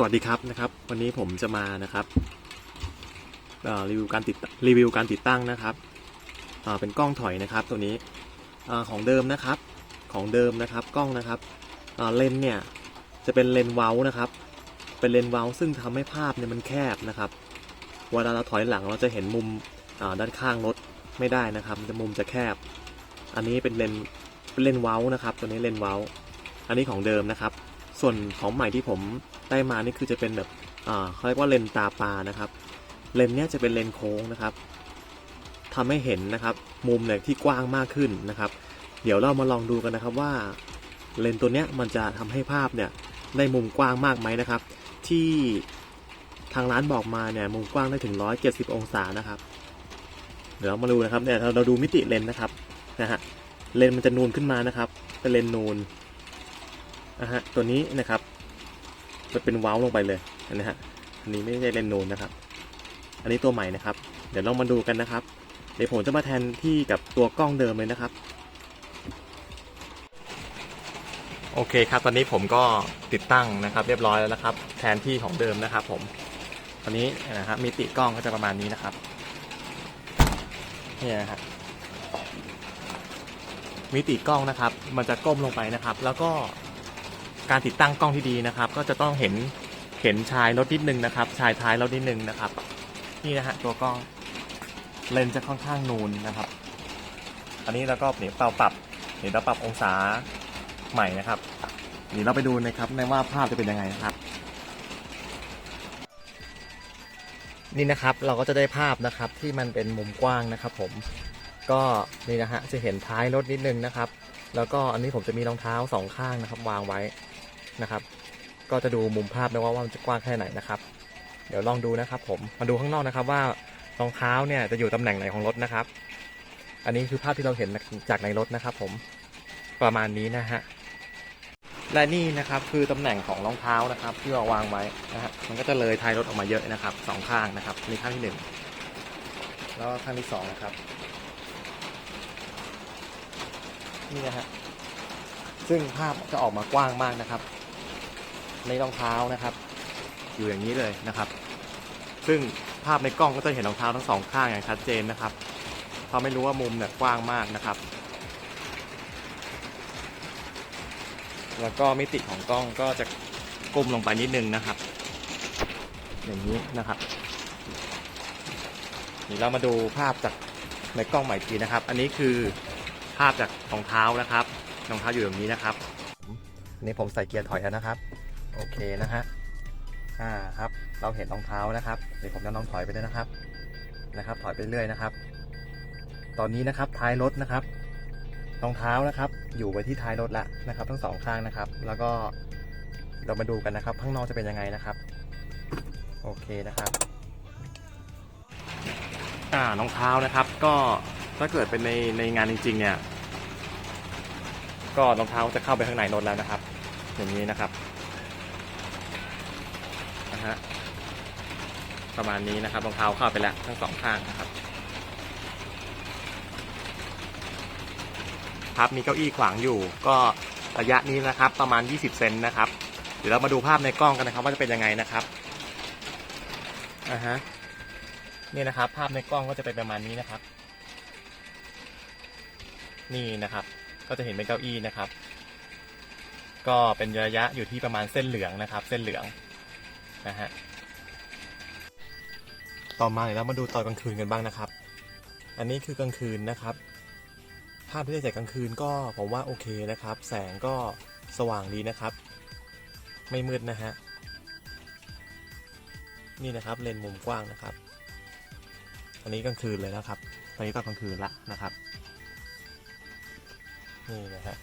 สวัสดีครับนะครับ วันนี้ผมจะมานะครับรีวิวการติดรีวิวการติดตั้งนะครับเป็นกล้องถอยนะครับตัวนี้อของเดิมนะครับของเดิมนะครับกล้องนะครับเลนเนี่ยจะเป็นเลนเว้านะครับ เป็นเลนเว้าซึ่งทำให้ภาพเนี่ยมันแคบนะครับเวลาเราถอยหลังเราจะเห็นมุมด้านข้างรถไม่ได้นะครับจะมุมจะแคบ อันนี้เป็นเลนเป็นเลนเว้านะครับ ตัวนี้เลนเว้า อันนี้ของเดิมนะครับ ส่วนของใหม่ที่ผมได้มานี่คือจะเป็นแบบเขาเรียกว่าเลนตาปลานะครับ เลนเนี้ยจะเป็นเลนโค้งนะครับทำให้เห็นนะครับ มุมเนี่ยที่กว้างมากขึ้นนะครับ เดี๋ยวเรามาลองดูกันนะครับว่า เลนตัวเนี้ยมันจะทำให้ภาพเนี่ยได้มุมกว้างมากไหมนะครับ ที่ทางร้านบอกมาเนี่ยมุมกว้างได้ถึง 170 องศานะครับ เดี๋ยวมาดูนะครับเนี่ยเราเราดูมิติเลนนะครับนะฮะเลนมันจะนูนขึ้นมานะครับเป็นเลนนูน นะฮะตัวนี้นะครับจะเป็นว้าลงไปเลยนะฮะอันนี้ไม่ใช่เลนส์นูนนะครับ อันนี้ตัวใหม่นะครับ เดี๋ยวลองมาดูกันนะครับ เดี๋ยวผมจะมาแทนที่กับตัวกล้องเดิมเลยนะครับ โอเคครับ ตอนนี้ผมก็ติดตั้งนะครับ เรียบร้อยแล้วนะครับ แทนที่ของเดิมนะครับ ผม ตอนนี้นะครับมิติกล้องก็จะประมาณนี้นะครับนี่นะครับมิติกล้องนะครับ มันจะก้มลงไปนะครับ แล้วก็ การติดตั้งกล้องที่ดีนะครับ ก็จะต้องเห็นเห็นชายรถนิดนึงนะครับ ชายท้ายรถนิดนึงนะครับ นี่นะฮะตัวกล้องเลนส์จะค่อนข้างนูนนะครับ อันนี้เราก็เนี่ยเป่าปรับเดี๋ยวเราปรับองศาใหม่นะครับเดี๋ยวเราไปดูนะครับในว่าภาพจะเป็นยังไงนะครับ นี่นะครับเราก็จะได้ภาพนะครับที่มันเป็นมุมกว้างนะครับ ผมก็นี่นะฮะจะเห็นท้ายรถนิดนึงนะครับ แล้วก็อันนี้ผมจะมีรองเท้าสองข้างนะครับ วางไว้ นะครับ ก็จะดูมุมภาพนะว่าว่ามันจะกว้างแค่ไหนนะครับ เดี๋ยวลองดูนะครับ ผมมาดูข้างนอกนะครับ ว่ารองเท้าเนี่ยจะอยู่ตำแหน่งไหนของรถนะครับ อันนี้คือภาพที่เราเห็นจากในรถนะครับ ผมประมาณนี้นะฮะและนี่นะครับคือตำแหน่งของรองเท้านะครับ ที่เราวางไว้นะฮะมันก็จะเลยท้ายรถออกมาเยอะนะครับสองข้างนะครับนี่ข้างที่หนึ่งแล้วข้างที่สองนะครับ นี่นะฮะซึ่งภาพจะออกมากว้างมากนะครับ ในรองเท้านะครับ อยู่อย่างนี้เลยนะครับ ซึ่งภาพในกล้องก็จะเห็นรองเท้าทั้งสองข้างอย่างชัดเจนนะครับเพราะไม่รู้ว่ามุมเนี่ยกว้างมากนะครับ แล้วก็มิติของกล้องก็จะก้มลงไปนิดนึงนะครับ อย่างนี้นะครับเดี๋ยวเรามาดูภาพจากในกล้องใหม่อีกทีนะครับ อันนี้คือภาพจากรองเท้านะครับรองเท้าอยู่ตรงนี้นะครับนี่ผมใส่เกียร์ถอยแล้วนะครับ โอเคนะฮะอ่าครับ เราเห็นรองเท้านะครับเดี๋ยวผมจะลองถอยไปด้วยนะครับนะครับ ถอยไปเรื่อยนะครับ ตอนนี้นะครับท้ายรถนะครับรองเท้านะครับ อยู่ไว้ที่ท้ายรถแล้วนะครับ ทั้งสองข้างนะครับ แล้วก็เรามาดูกันนะครับ ข้างนอกจะเป็นยังไงนะครับ โอเคนะครับอ่ารองเท้านะครับ ก็ถ้าเกิดเป็นในในงานจริง ๆ เนี่ย ก็รองเท้าจะเข้าไปข้างในรถแล้วนะครับ อย่างนี้นะครับ นะฮะประมาณนี้นะครับรองเท้าเข้าไปแล้วทั้งสองข้างนะครับครับมีเก้าอี้ขวางอยู่ก็ระยะนี้นะครับประมาณ 20 เซนนะครับ เดี๋ยวเรามาดูภาพในกล้องกันนะครับ ว่าจะเป็นยังไงนะครับอ่าฮะนี่นะครับ ภาพในกล้องก็จะเป็นประมาณนี้นะครับ นี่นะครับ ก็จะเห็นเป็นเก้าอี้นะครับ ก็เป็นระยะอยู่ที่ประมาณเส้นเหลืองนะครับ เส้นเหลือง นะฮะต่อมาเดี๋ยวเรามาดูตอนกลางคืนกันบ้างนะครับ อันนี้คือกลางคืนนะครับ ภาพที่ได้จากกลางคืนก็ผมว่าโอเคนะครับ แสงก็สว่างดีนะครับ ไม่มืดนะฮะ นี่นะครับเลนมุมกว้างนะครับ อันนี้กลางคืนเลยนะครับ ตอนนี้ตอนกลางคืนละนะครับ นี่นะฮะ